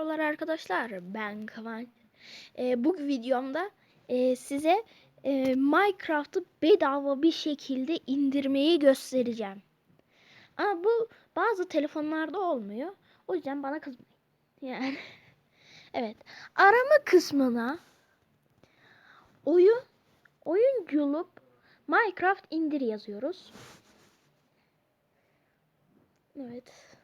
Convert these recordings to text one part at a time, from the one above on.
Merhabalar arkadaşlar ben Kıvanç. Ee, bu videomda e, size e, Minecraft'ı bedava bir şekilde indirmeyi göstereceğim. Ama bu bazı telefonlarda olmuyor. O yüzden bana kızmayın. Yani evet. Arama kısmına oyun oyun bulup Minecraft indir yazıyoruz. Evet.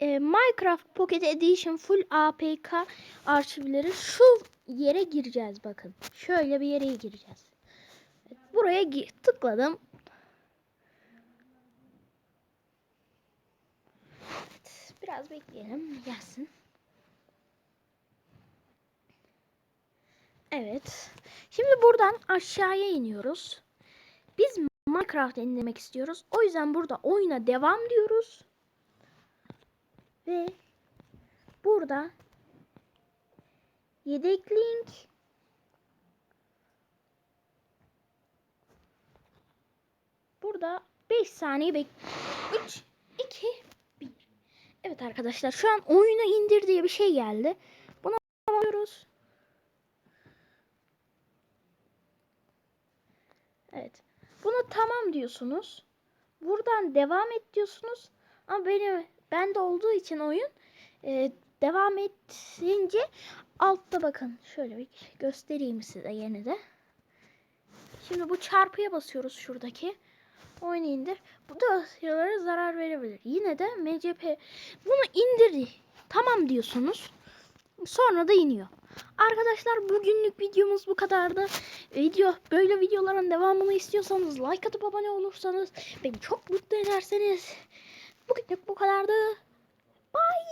E, Minecraft Pocket Edition Full APK arşivleri şu yere gireceğiz bakın. Şöyle bir yere gireceğiz. Buraya tıkladım. Biraz bekleyelim gelsin. Evet. Şimdi buradan aşağıya iniyoruz. Biz Minecraft indirmek istiyoruz. O yüzden burada oyuna devam diyoruz. Ve burada yedek link burada 5 saniye bek 3 2 1 Evet arkadaşlar şu an oyunu indir diye bir şey geldi. Buna bakıyoruz. Evet. Buna tamam diyorsunuz. Buradan devam et diyorsunuz. Ama benim bende olduğu için oyun e, devam edince altta bakın şöyle bir göstereyim size yine de. Şimdi bu çarpıya basıyoruz şuradaki. Oyunu indir. Bu dosyalara zarar verebilir. Yine de MCP bunu indirdi. Tamam diyorsunuz. Sonra da iniyor. Arkadaşlar bugünlük videomuz bu kadardı. Video böyle videoların devamını istiyorsanız like atıp abone olursanız beni çok mutlu ederseniz Bugünlük bu kadardı. Bye.